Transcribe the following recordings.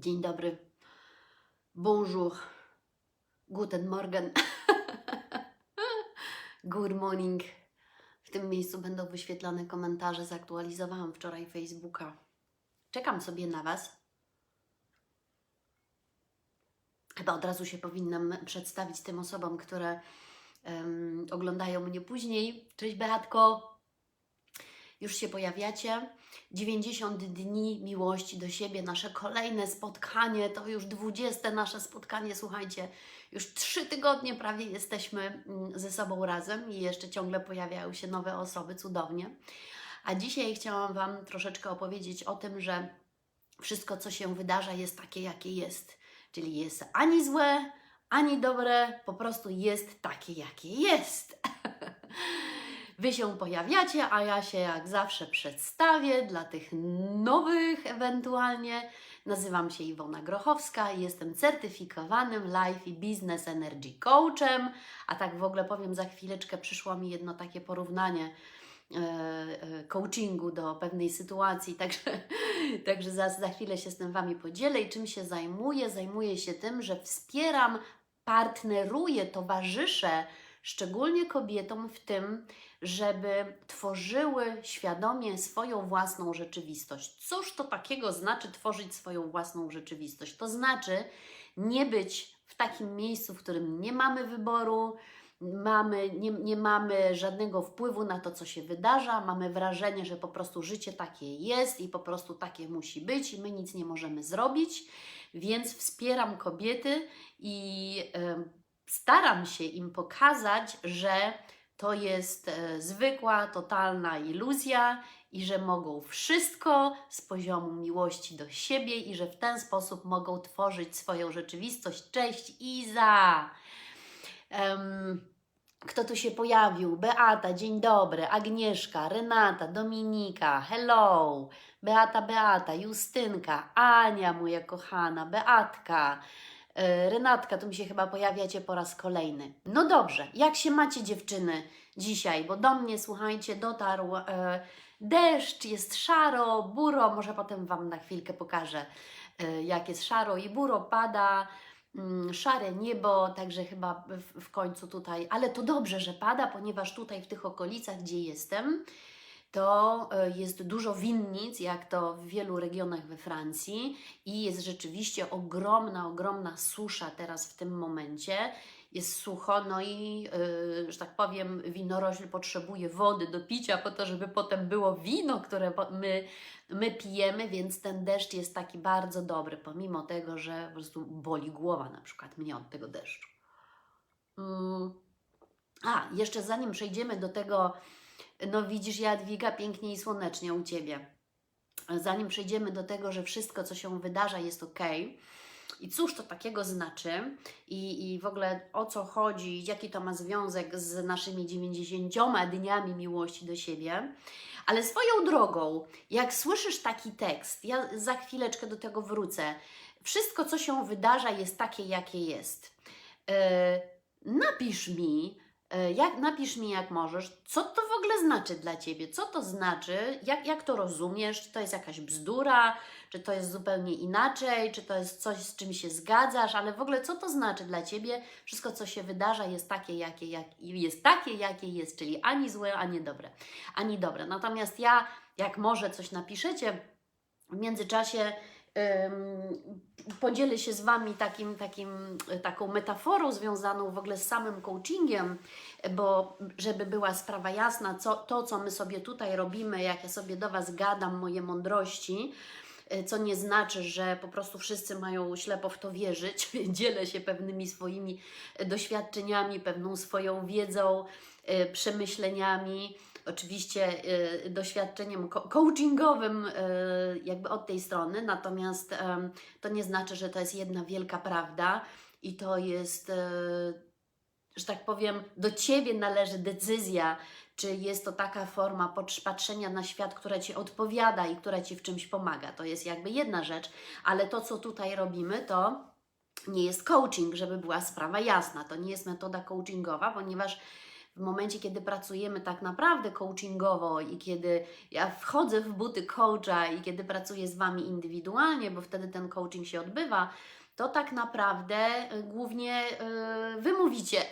Dzień dobry. Bonjour. Guten Morgen. Good morning. W tym miejscu będą wyświetlane komentarze. Zaktualizowałam wczoraj Facebooka. Czekam sobie na Was. Chyba od razu się powinnam przedstawić tym osobom, które em, oglądają mnie później. Cześć Beatko. Już się pojawiacie. 90 dni miłości do siebie, nasze kolejne spotkanie, to już 20 nasze spotkanie, słuchajcie, już trzy tygodnie prawie jesteśmy mm, ze sobą razem i jeszcze ciągle pojawiają się nowe osoby, cudownie. A dzisiaj chciałam Wam troszeczkę opowiedzieć o tym, że wszystko, co się wydarza, jest takie, jakie jest. Czyli jest ani złe, ani dobre, po prostu jest takie, jakie jest. Wy się pojawiacie, a ja się jak zawsze przedstawię dla tych nowych ewentualnie. Nazywam się Iwona Grochowska i jestem certyfikowanym Life i Business Energy Coachem. A tak w ogóle powiem, za chwileczkę przyszło mi jedno takie porównanie e, e, coachingu do pewnej sytuacji, także, także za, za chwilę się z tym Wami podzielę. I czym się zajmuję? Zajmuję się tym, że wspieram, partneruję, towarzyszę szczególnie kobietom w tym, żeby tworzyły świadomie swoją własną rzeczywistość. Cóż to takiego znaczy tworzyć swoją własną rzeczywistość? To znaczy nie być w takim miejscu, w którym nie mamy wyboru, mamy, nie, nie mamy żadnego wpływu na to, co się wydarza, mamy wrażenie, że po prostu życie takie jest i po prostu takie musi być i my nic nie możemy zrobić. Więc wspieram kobiety i em, staram się im pokazać, że to jest e, zwykła, totalna iluzja i że mogą wszystko z poziomu miłości do siebie i że w ten sposób mogą tworzyć swoją rzeczywistość. Cześć Iza! Em, kto tu się pojawił? Beata, dzień dobry. Agnieszka, Renata, Dominika, hello. Beata, Beata, Justynka, Ania, moja kochana, Beatka. E, Renatka, tu mi się chyba pojawiacie po raz kolejny. No dobrze, jak się macie dziewczyny dzisiaj? Bo do mnie, słuchajcie, dotarł e, deszcz, jest szaro, buro, może potem Wam na chwilkę pokażę, e, jak jest szaro i buro pada, mm, szare niebo, także chyba w, w końcu tutaj, ale to dobrze, że pada, ponieważ tutaj w tych okolicach, gdzie jestem, to e, jest dużo winnic, jak to w wielu regionach we Francji, i jest rzeczywiście ogromna, ogromna susza teraz w tym momencie. Jest sucho, no i, yy, że tak powiem, winorośl potrzebuje wody do picia po to, żeby potem było wino, które my, my pijemy, więc ten deszcz jest taki bardzo dobry, pomimo tego, że po prostu boli głowa na przykład mnie od tego deszczu. Mm. A, jeszcze zanim przejdziemy do tego, no widzisz Jadwiga, pięknie i słonecznie u Ciebie. Zanim przejdziemy do tego, że wszystko, co się wydarza, jest ok. I cóż to takiego znaczy i, i w ogóle o co chodzi, jaki to ma związek z naszymi 90 dniami miłości do siebie. Ale swoją drogą, jak słyszysz taki tekst, ja za chwileczkę do tego wrócę. Wszystko, co się wydarza, jest takie, jakie jest. Yy, napisz mi, Jak, napisz mi, jak możesz, co to w ogóle znaczy dla Ciebie? Co to znaczy? Jak, jak to rozumiesz? Czy to jest jakaś bzdura? Czy to jest zupełnie inaczej? Czy to jest coś, z czym się zgadzasz? Ale w ogóle co to znaczy dla Ciebie? Wszystko, co się wydarza, jest takie, jakie, jak, jest takie, jakie jest, czyli ani złe, ani dobre. Ani dobre. Natomiast ja, jak może coś napiszecie, w międzyczasie podzielę się z Wami takim, takim, taką metaforą związaną w ogóle z samym coachingiem, bo żeby była sprawa jasna, co, to co my sobie tutaj robimy, jak ja sobie do Was gadam, moje mądrości, y, co nie znaczy, że po prostu wszyscy mają ślepo w to wierzyć. Dzielę się pewnymi swoimi doświadczeniami, pewną swoją wiedzą, y, przemyśleniami oczywiście y, doświadczeniem coachingowym y, jakby od tej strony, natomiast to nie znaczy, że to jest jedna wielka prawda i to jest, y, że tak powiem, do Ciebie należy decyzja, czy jest to taka forma patrz- patrzenia na świat, która Ci odpowiada i która Ci w czymś pomaga. To jest jakby jedna rzecz, ale to, co tutaj robimy, to nie jest coaching, żeby była sprawa jasna. To nie jest metoda coachingowa, ponieważ w momencie, kiedy pracujemy tak naprawdę coachingowo i kiedy ja wchodzę w buty coacha i kiedy pracuję z Wami indywidualnie, bo wtedy ten coaching się odbywa, to tak naprawdę y, głównie y, Wy mówicie,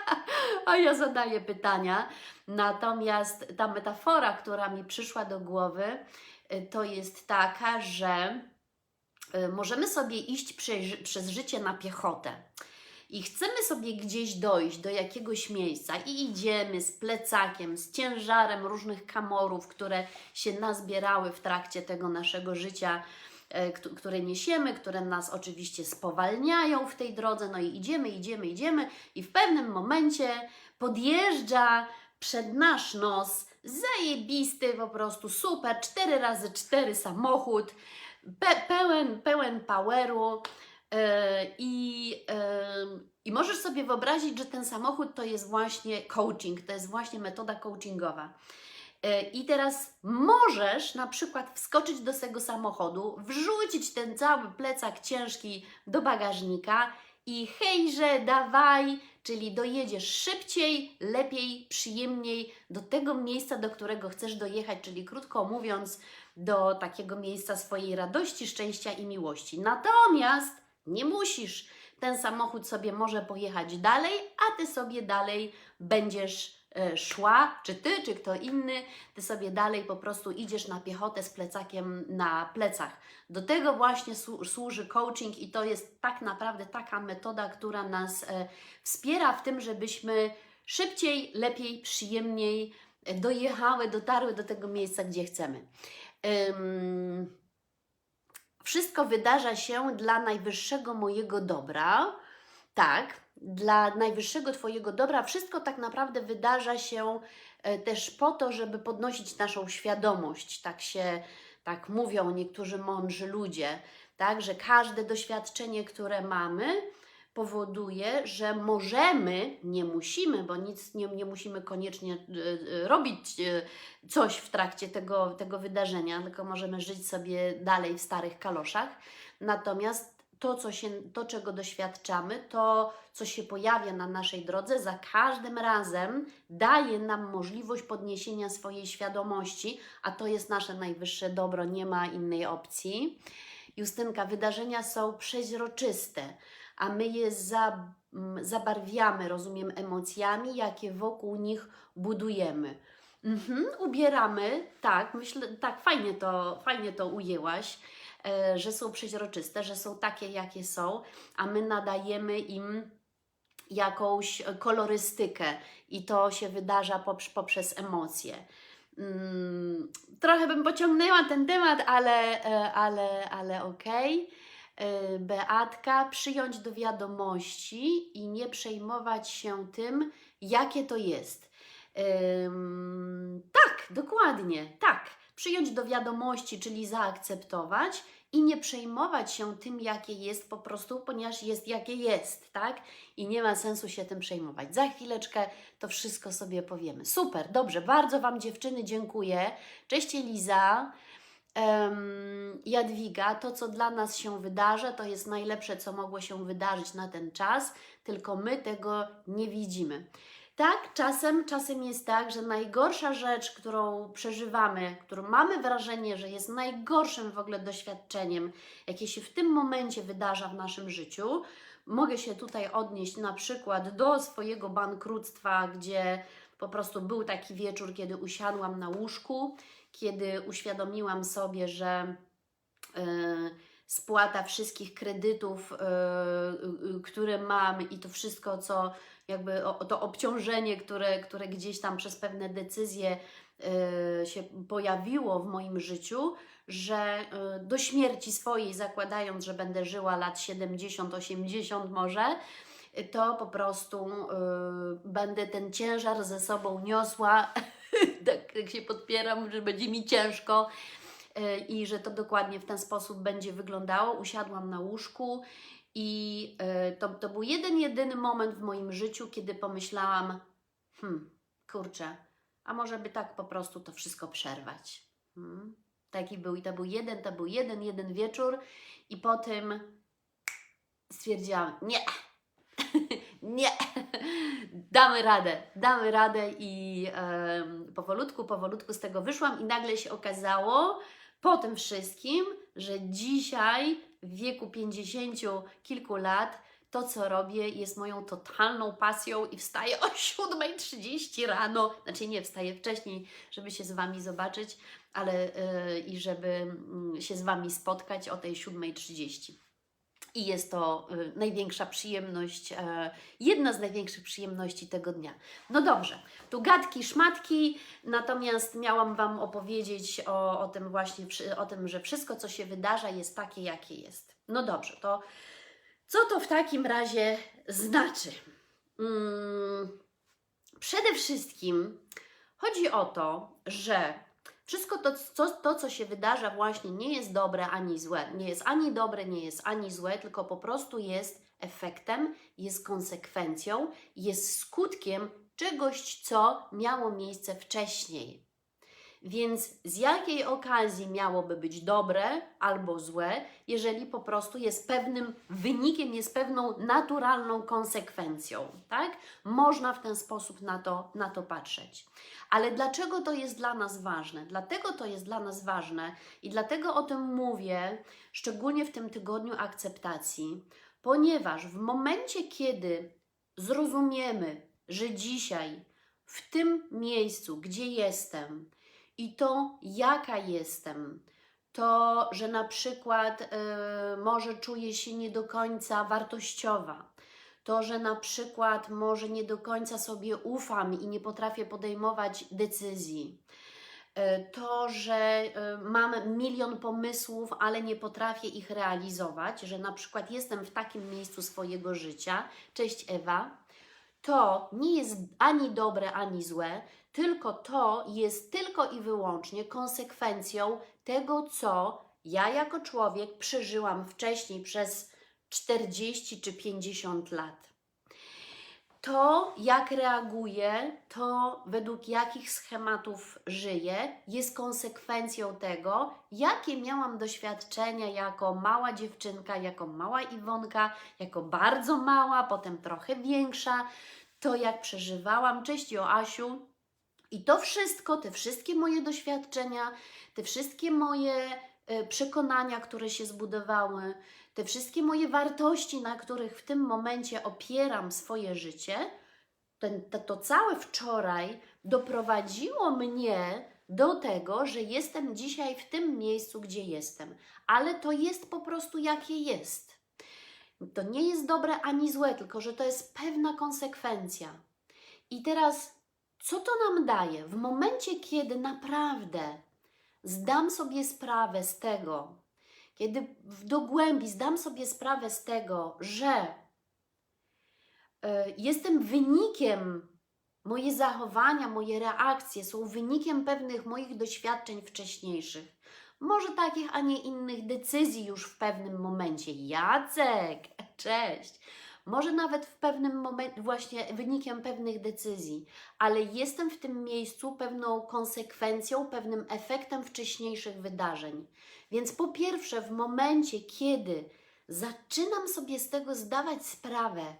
a ja zadaję pytania. Natomiast ta metafora, która mi przyszła do głowy, y, to jest taka, że y, możemy sobie iść przez życie na piechotę i chcemy sobie gdzieś dojść do jakiegoś miejsca i idziemy z plecakiem, z ciężarem różnych kamorów, które się nazbierały w trakcie tego naszego życia, e, któ- które niesiemy, które nas oczywiście spowalniają w tej drodze, no i idziemy, idziemy, idziemy i w pewnym momencie podjeżdża przed nasz nos zajebisty, po prostu super, 4 razy 4 samochód, pe- pełen, pełen poweru, I, e, I możesz sobie wyobrazić, że ten samochód to jest właśnie coaching, to jest właśnie metoda coachingowa. E, I teraz możesz na przykład wskoczyć do tego samochodu, wrzucić ten cały plecak ciężki do bagażnika i hejże, dawaj, czyli dojedziesz szybciej, lepiej, przyjemniej do tego miejsca, do którego chcesz dojechać, czyli krótko mówiąc, do takiego miejsca swojej radości, szczęścia i miłości. Natomiast nie musisz. Ten samochód sobie może pojechać dalej, a ty sobie dalej będziesz e, szła, czy ty, czy kto inny, ty sobie dalej po prostu idziesz na piechotę z plecakiem na plecach. Do tego właśnie słu- służy coaching i to jest tak naprawdę taka metoda, która nas e, wspiera w tym, żebyśmy szybciej, lepiej, przyjemniej e, dojechały, dotarły do tego miejsca, gdzie chcemy. Ym, wszystko wydarza się dla najwyższego mojego dobra. Tak, dla najwyższego Twojego dobra. Wszystko tak naprawdę wydarza się e, też po to, żeby podnosić naszą świadomość. Tak się, tak mówią niektórzy mądrzy ludzie, tak, że każde doświadczenie, które mamy, powoduje, że możemy, nie musimy, bo nic nie, nie musimy koniecznie e, e, robić e, coś w trakcie tego, tego wydarzenia, tylko możemy żyć sobie dalej w starych kaloszach. Natomiast to, co się, to, czego doświadczamy, to, co się pojawia na naszej drodze, za każdym razem daje nam możliwość podniesienia swojej świadomości, a to jest nasze najwyższe dobro, nie ma innej opcji. Justynka, wydarzenia są przeźroczyste, a my je za, m, zabarwiamy, rozumiem, emocjami, jakie wokół nich budujemy. Mhm, ubieramy, tak, myślę, tak, fajnie to, fajnie to ujęłaś, e, że są przeźroczyste, że są takie, jakie są, a my nadajemy im jakąś kolorystykę i to się wydarza poprz- poprzez emocje. Mm, trochę bym pociągnęła ten temat, ale, e, ale, ale okej. E, Beatka, przyjąć do wiadomości i nie przejmować się tym, jakie to jest. Tak, dokładnie, tak. Przyjąć do wiadomości, czyli zaakceptować i nie przejmować się tym, jakie jest, po prostu, ponieważ jest jakie jest, tak? I nie ma sensu się tym przejmować. Za chwileczkę to wszystko sobie powiemy. Super, dobrze, bardzo Wam dziewczyny dziękuję. Cześć Eliza. Jadwiga, to co dla nas się wydarza, to jest najlepsze, co mogło się wydarzyć na ten czas, tylko my tego nie widzimy. Tak, czasem, czasem jest tak, że najgorsza rzecz, którą przeżywamy, którą mamy wrażenie, że jest najgorszym w ogóle doświadczeniem, jakie się w tym momencie wydarza w naszym życiu, mogę się tutaj odnieść na przykład do swojego bankructwa, gdzie po prostu był taki wieczór, kiedy usiadłam na łóżku, kiedy uświadomiłam sobie, że e, spłata wszystkich kredytów, e, e, które mam i to wszystko, co jakby to obciążenie, które, które gdzieś tam przez pewne decyzje się pojawiło w moim życiu, że do śmierci swojej, zakładając, że będę żyła lat 70, 80 może, to po prostu będę ten ciężar ze sobą niosła, tak jak się podpieram, że będzie mi ciężko e, i że to dokładnie w ten sposób będzie wyglądało. Usiadłam na łóżku i e, to, to był jeden, jedyny moment w moim życiu, kiedy pomyślałam, hmm, kurczę, a może by tak po prostu to wszystko przerwać. Hmm? Taki był i to był jeden, to był jeden, jeden wieczór i potem stwierdziłam, nie, nie, damy radę, damy radę i powolutku, powolutku z tego wyszłam i nagle się okazało po tym wszystkim, że dzisiaj w wieku 50 kilku lat to, co robię, jest moją totalną pasją i wstaję o 7.30 rano. Znaczy nie, wstaję wcześniej, żeby się z Wami zobaczyć, ale yy, i żeby mm, się z Wami spotkać o tej 7.30. I jest to y, największa przyjemność, e, jedna z największych przyjemności tego dnia. No dobrze, tu gadki, szmatki, natomiast miałam Wam opowiedzieć o, o tym właśnie, o tym, że wszystko, co się wydarza, jest takie, jakie jest. No dobrze, to co to w takim razie znaczy? Mm, przede wszystkim chodzi o to, że wszystko to co, to, co się wydarza, właśnie nie jest dobre ani złe. Nie jest ani dobre, nie jest ani złe, tylko po prostu jest efektem, jest konsekwencją, jest skutkiem czegoś, co miało miejsce wcześniej. Więc z jakiej okazji miałoby być dobre albo złe, jeżeli po prostu jest pewnym wynikiem, jest pewną naturalną konsekwencją, tak? Można w ten sposób na to, na to patrzeć. Ale dlaczego to jest dla nas ważne? Dlatego to jest dla nas ważne i dlatego o tym mówię, szczególnie w tym tygodniu akceptacji, ponieważ w momencie, kiedy zrozumiemy, że dzisiaj, w tym miejscu, gdzie jestem, i to, jaka jestem, to, że na przykład y, może czuję się nie do końca wartościowa, to, że na przykład może nie do końca sobie ufam i nie potrafię podejmować decyzji, y, to, że y, mam milion pomysłów, ale nie potrafię ich realizować, że na przykład jestem w takim miejscu swojego życia. Cześć Ewa. To nie jest ani dobre, ani złe, tylko to jest tylko i wyłącznie konsekwencją tego, co ja jako człowiek przeżyłam wcześniej przez 40 czy 50 lat. To, jak reaguję, to według jakich schematów żyję, jest konsekwencją tego, jakie miałam doświadczenia jako mała dziewczynka, jako mała Iwonka, jako bardzo mała, potem trochę większa, to jak przeżywałam. Cześć Joasiu. I to wszystko, te wszystkie moje doświadczenia, te wszystkie moje e, przekonania, które się zbudowały, te wszystkie moje wartości, na których w tym momencie opieram swoje życie, ten, to, to całe wczoraj doprowadziło mnie do tego, że jestem dzisiaj w tym miejscu, gdzie jestem. Ale to jest po prostu jakie jest. To nie jest dobre ani złe, tylko że to jest pewna konsekwencja. I teraz, co to nam daje? W momencie, kiedy naprawdę zdam sobie sprawę z tego, kiedy w dogłębi zdam sobie sprawę z tego, że y, jestem wynikiem, moje zachowania, moje reakcje są wynikiem pewnych moich doświadczeń wcześniejszych. Może takich, a nie innych decyzji już w pewnym momencie. Jacek, cześć. Może nawet w pewnym momencie, właśnie wynikiem pewnych decyzji, ale jestem w tym miejscu pewną konsekwencją, pewnym efektem wcześniejszych wydarzeń. Więc po pierwsze, w momencie, kiedy zaczynam sobie z tego zdawać sprawę,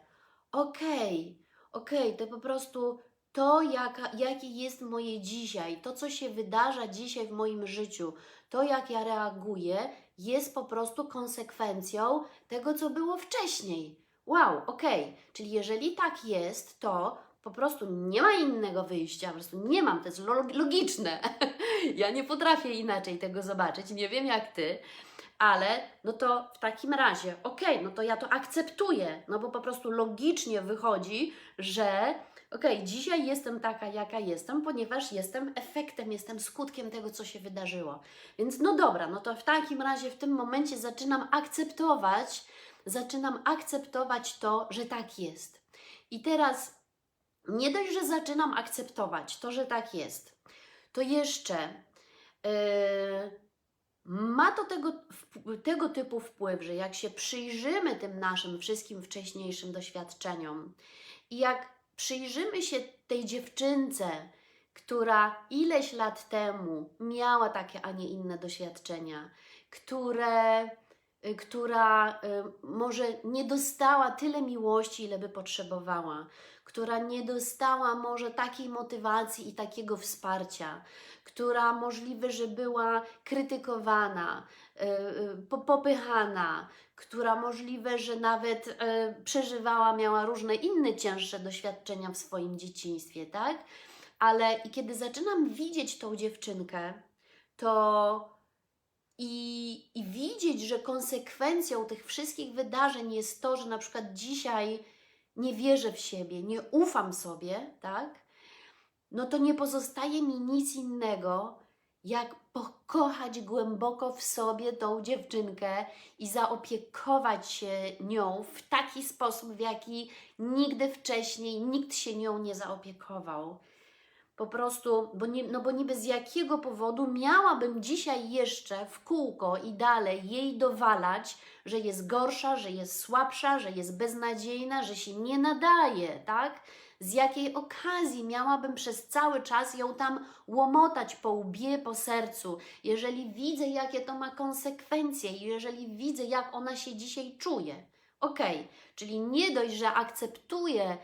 okej, okej, to po prostu to, jaka, jakie jest moje dzisiaj, to, co się wydarza dzisiaj w moim życiu, to, jak ja reaguję, jest po prostu konsekwencją tego, co było wcześniej. Wow, okej, czyli jeżeli tak jest, to po prostu nie ma innego wyjścia, po prostu nie mam, to jest lo- logiczne. ja nie potrafię inaczej tego zobaczyć, nie wiem jak ty, ale no to w takim razie, okej, no to ja to akceptuję, no bo po prostu logicznie wychodzi, że okej, dzisiaj jestem taka, jaka jestem, ponieważ jestem efektem, jestem skutkiem tego, co się wydarzyło. Więc no dobra, no to w takim razie w tym momencie zaczynam akceptować, zaczynam akceptować to, że tak jest. I teraz nie dość, że zaczynam akceptować to, że tak jest, to jeszcze yy, ma to tego, tego typu wpływ, że jak się przyjrzymy tym naszym wszystkim wcześniejszym doświadczeniom i jak przyjrzymy się tej dziewczynce, która ileś lat temu miała takie, a nie inne doświadczenia, które która y, może nie dostała tyle miłości, ile by potrzebowała, która nie dostała może takiej motywacji i takiego wsparcia, która możliwe, że była krytykowana, y, y, po- popychana, która możliwe, że nawet y, przeżywała, miała różne inne cięższe doświadczenia w swoim dzieciństwie, tak? Ale i kiedy zaczynam widzieć tą dziewczynkę, to i, i widzieć, że konsekwencją tych wszystkich wydarzeń jest to, że na przykład dzisiaj nie wierzę w siebie, nie ufam sobie, tak? No to nie pozostaje mi nic innego, jak pokochać głęboko w sobie tą dziewczynkę i zaopiekować się nią w taki sposób, w jaki nigdy wcześniej nikt się nią nie zaopiekował. Po prostu, bo, nie, no bo niby z jakiego powodu miałabym dzisiaj jeszcze w kółko i dalej jej dowalać, że jest gorsza, że jest słabsza, że jest beznadziejna, że się nie nadaje, tak? Z jakiej okazji miałabym przez cały czas ją tam łomotać po łbie, po sercu, jeżeli widzę, jakie to ma konsekwencje, jeżeli widzę, jak ona się dzisiaj czuje. Okej, czyli nie dość, że akceptuję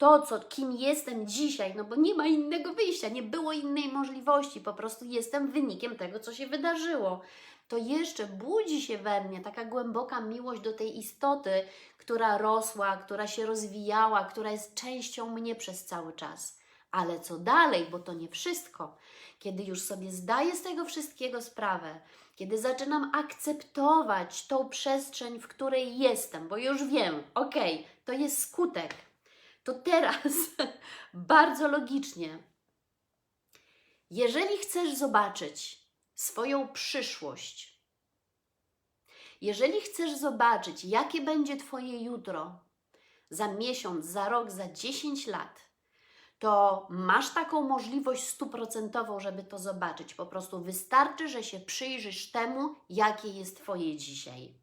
to, co, kim jestem dzisiaj, no bo nie ma innego wyjścia, nie było innej możliwości, po prostu jestem wynikiem tego, co się wydarzyło. To jeszcze budzi się we mnie taka głęboka miłość do tej istoty, która rosła, która się rozwijała, która jest częścią mnie przez cały czas. Ale co dalej, bo to nie wszystko. Kiedy już sobie zdaję z tego wszystkiego sprawę, kiedy zaczynam akceptować tą przestrzeń, w której jestem, bo już wiem, okej, to jest skutek to teraz bardzo logicznie, jeżeli chcesz zobaczyć swoją przyszłość, jeżeli chcesz zobaczyć, jakie będzie Twoje jutro za miesiąc, za rok, za 10 lat, to masz taką możliwość stuprocentową, żeby to zobaczyć. Po prostu wystarczy, że się przyjrzysz temu, jakie jest Twoje dzisiaj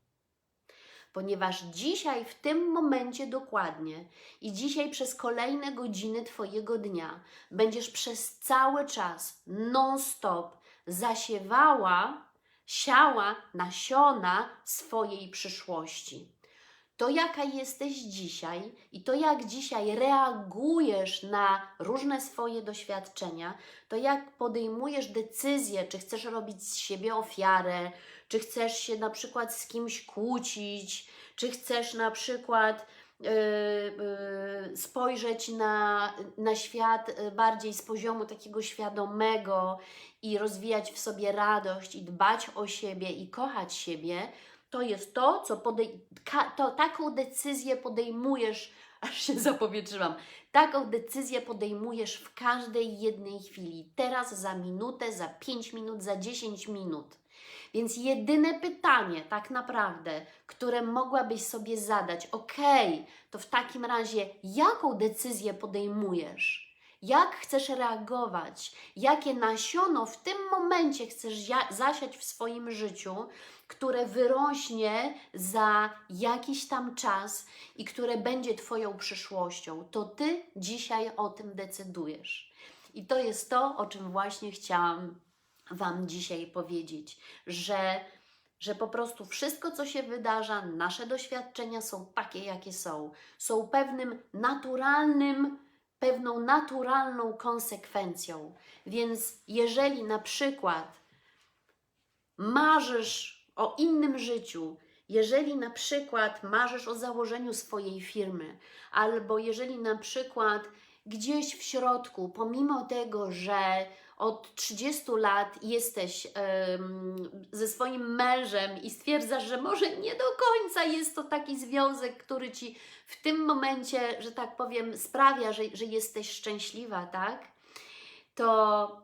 ponieważ dzisiaj, w tym momencie dokładnie i dzisiaj przez kolejne godziny Twojego dnia będziesz przez cały czas, non-stop, zasiewała, siała nasiona swojej przyszłości. To, jaka jesteś dzisiaj i to, jak dzisiaj reagujesz na różne swoje doświadczenia, to jak podejmujesz decyzję, czy chcesz robić z siebie ofiarę, czy chcesz się na przykład z kimś kłócić, czy chcesz na przykład yy, yy, spojrzeć na, na świat yy, bardziej z poziomu takiego świadomego i rozwijać w sobie radość i dbać o siebie i kochać siebie, to jest to, co podej- to, taką decyzję podejmujesz, aż się zapowietrzyłam, taką decyzję podejmujesz w każdej jednej chwili, teraz, za minutę, za 5 minut, za 10 minut. Więc jedyne pytanie, tak naprawdę, które mogłabyś sobie zadać, ok, to w takim razie, jaką decyzję podejmujesz? Jak chcesz reagować? Jakie nasiono w tym momencie chcesz zasiać w swoim życiu, które wyrośnie za jakiś tam czas i które będzie Twoją przyszłością? To Ty dzisiaj o tym decydujesz. I to jest to, o czym właśnie chciałam Wam dzisiaj powiedzieć, że, że po prostu wszystko, co się wydarza, nasze doświadczenia są takie, jakie są. Są pewnym naturalnym, pewną naturalną konsekwencją. Więc jeżeli na przykład marzysz o innym życiu, jeżeli na przykład marzysz o założeniu swojej firmy, albo jeżeli na przykład gdzieś w środku, pomimo tego, że od 30 lat jesteś em, ze swoim mężem i stwierdzasz, że może nie do końca jest to taki związek, który ci w tym momencie, że tak powiem, sprawia, że, że jesteś szczęśliwa, tak? To,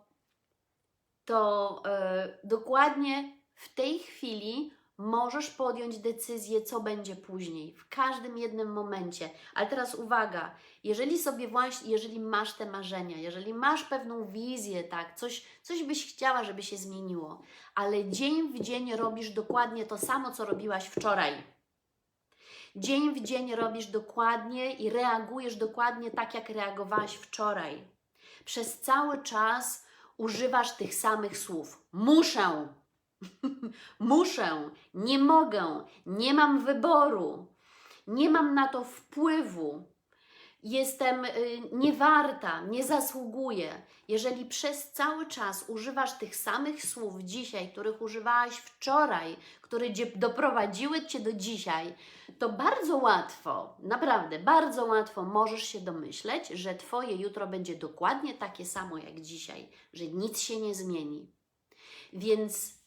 to e, dokładnie w tej chwili możesz podjąć decyzję, co będzie później, w każdym jednym momencie. Ale teraz uwaga, jeżeli sobie właśnie, jeżeli masz te marzenia, jeżeli masz pewną wizję, tak, coś, coś byś chciała, żeby się zmieniło, ale dzień w dzień robisz dokładnie to samo, co robiłaś wczoraj. Dzień w dzień robisz dokładnie i reagujesz dokładnie tak, jak reagowałaś wczoraj. Przez cały czas używasz tych samych słów. Muszę, muszę, nie mogę, nie mam wyboru, nie mam na to wpływu, jestem y, niewarta, nie zasługuję. Jeżeli przez cały czas używasz tych samych słów dzisiaj, których używałaś wczoraj, które doprowadziły cię do dzisiaj, to bardzo łatwo, naprawdę bardzo łatwo możesz się domyśleć, że Twoje jutro będzie dokładnie takie samo jak dzisiaj, że nic się nie zmieni. Więc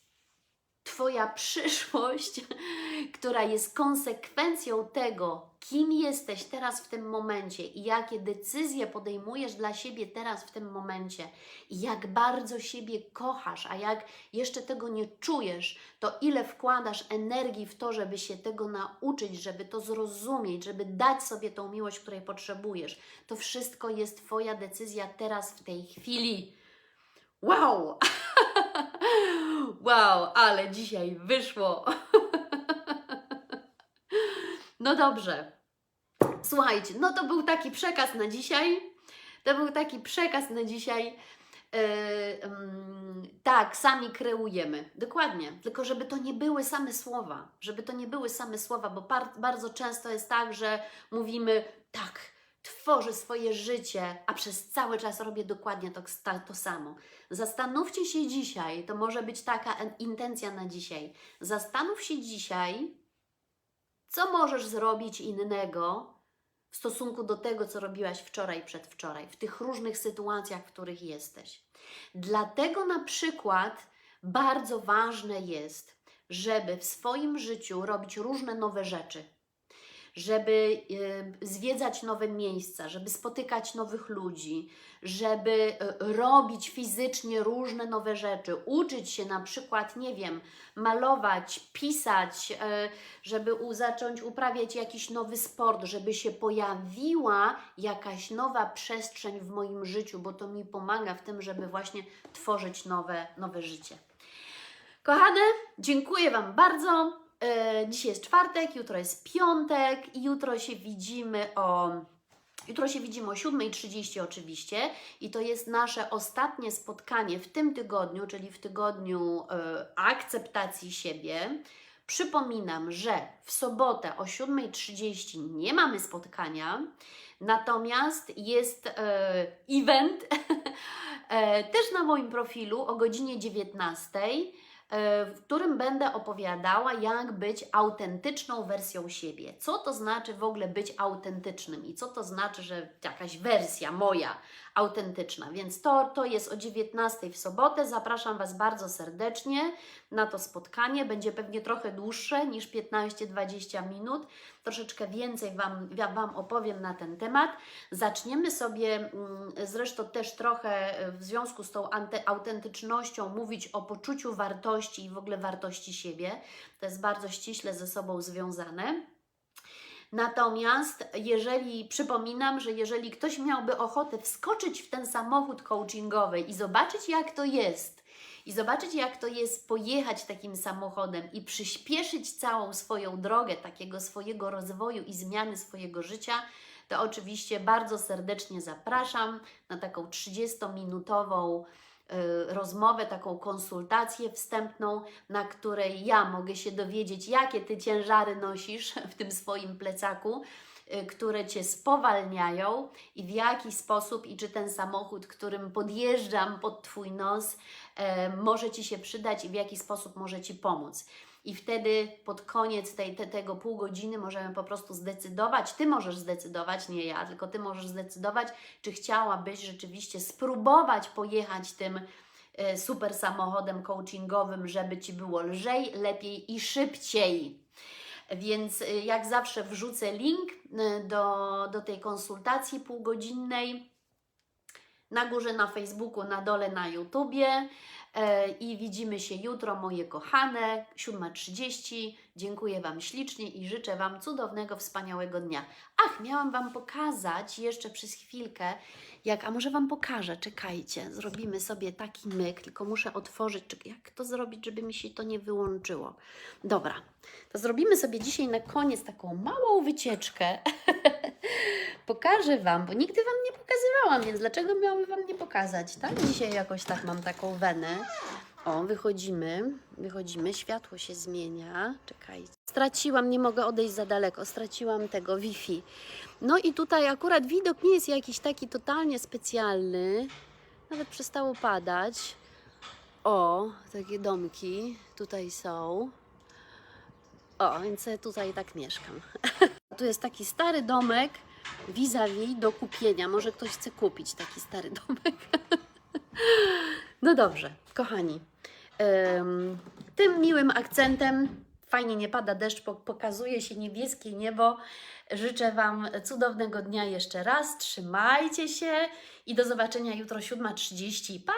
Twoja przyszłość, która jest konsekwencją tego, kim jesteś teraz w tym momencie i jakie decyzje podejmujesz dla siebie teraz w tym momencie, i jak bardzo siebie kochasz, a jak jeszcze tego nie czujesz, to ile wkładasz energii w to, żeby się tego nauczyć, żeby to zrozumieć, żeby dać sobie tą miłość, której potrzebujesz. To wszystko jest Twoja decyzja teraz, w tej chwili. Wow! Wow, ale dzisiaj wyszło. No dobrze. Słuchajcie, no to był taki przekaz na dzisiaj. To był taki przekaz na dzisiaj. Yy, mm, tak, sami kreujemy. Dokładnie. Tylko żeby to nie były same słowa. Żeby to nie były same słowa, bo bardzo często jest tak, że mówimy tak, tworzę swoje życie, a przez cały czas robię dokładnie to, to samo. Zastanówcie się dzisiaj, to może być taka en- intencja na dzisiaj. Zastanów się dzisiaj, co możesz zrobić innego w stosunku do tego, co robiłaś wczoraj, przedwczoraj, w tych różnych sytuacjach, w których jesteś. Dlatego na przykład bardzo ważne jest, żeby w swoim życiu robić różne nowe rzeczy żeby e, zwiedzać nowe miejsca, żeby spotykać nowych ludzi, żeby e, robić fizycznie różne nowe rzeczy, uczyć się na przykład, nie wiem, malować, pisać, e, żeby zacząć uprawiać jakiś nowy sport, żeby się pojawiła jakaś nowa przestrzeń w moim życiu, bo to mi pomaga w tym, żeby właśnie tworzyć nowe, nowe życie. Kochane, dziękuję Wam bardzo. E, Dzisiaj jest czwartek, jutro jest piątek i jutro się widzimy o. Jutro się widzimy o 7.30 oczywiście i to jest nasze ostatnie spotkanie w tym tygodniu, czyli w tygodniu e, akceptacji siebie. Przypominam, że w sobotę o 7.30 nie mamy spotkania, natomiast jest e, event e, też na moim profilu o godzinie 19:00 e, w którym będę opowiadała, jak być autentyczną wersją siebie. Co to znaczy w ogóle być autentycznym i co to znaczy, że jakaś wersja moja autentyczna. Więc to, to jest o 19 w sobotę. Zapraszam Was bardzo serdecznie na to spotkanie. Będzie pewnie trochę dłuższe niż 15-20 minut. Troszeczkę więcej wam, ja Wam opowiem na ten temat. Zaczniemy sobie mm, zresztą też trochę w związku z tą autentycznością mówić o poczuciu wartości i w ogóle wartości siebie. To jest bardzo ściśle ze sobą związane. Natomiast jeżeli przypominam, że jeżeli ktoś miałby ochotę wskoczyć w ten samochód coachingowy i zobaczyć, jak to jest, i zobaczyć, jak to jest pojechać takim samochodem i przyspieszyć całą swoją drogę takiego swojego rozwoju i zmiany swojego życia, to oczywiście bardzo serdecznie zapraszam na taką 30-minutową y, rozmowę, taką konsultację wstępną, na której ja mogę się dowiedzieć, jakie ty ciężary nosisz w tym swoim plecaku, y, które cię spowalniają i w jaki sposób i czy ten samochód, którym podjeżdżam pod twój nos, e, może ci się przydać i w jaki sposób może ci pomóc. I wtedy pod koniec tej, te, tego pół godziny możemy po prostu zdecydować, Ty możesz zdecydować, nie ja, tylko Ty możesz zdecydować, czy chciałabyś rzeczywiście spróbować pojechać tym e, super samochodem coachingowym, żeby Ci było lżej, lepiej i szybciej. Więc e, jak zawsze wrzucę link e, do, do tej konsultacji półgodzinnej na górze na Facebooku, na dole na YouTubie. E, I widzimy się jutro, moje kochane, 7.30. Dziękuję Wam ślicznie i życzę Wam cudownego, wspaniałego dnia. Ach, miałam Wam pokazać jeszcze przez chwilkę, jak, a może Wam pokażę, czekajcie, zrobimy sobie taki myk, tylko muszę otworzyć, czek- jak to zrobić, żeby mi się to nie wyłączyło. Dobra, to zrobimy sobie dzisiaj na koniec taką małą wycieczkę. Pokażę Wam, bo nigdy Wam nie pokazywałam, więc dlaczego miałabym Wam nie pokazać, tak? Dzisiaj jakoś tak mam taką wenę. O, wychodzimy, wychodzimy, światło się zmienia. Czekajcie. Straciłam, nie mogę odejść za daleko, straciłam tego Wi-Fi. No i tutaj akurat widok nie jest jakiś taki totalnie specjalny. Nawet przestało padać. O, takie domki tutaj są. O, więc tutaj tak mieszkam. tu jest taki stary domek vis-a-vis do kupienia. Może ktoś chce kupić taki stary domek. no dobrze, kochani. Tym miłym akcentem, fajnie nie pada deszcz, po- pokazuje się niebieskie niebo. Życzę Wam cudownego dnia jeszcze raz. Trzymajcie się i do zobaczenia jutro 7.30. Pa!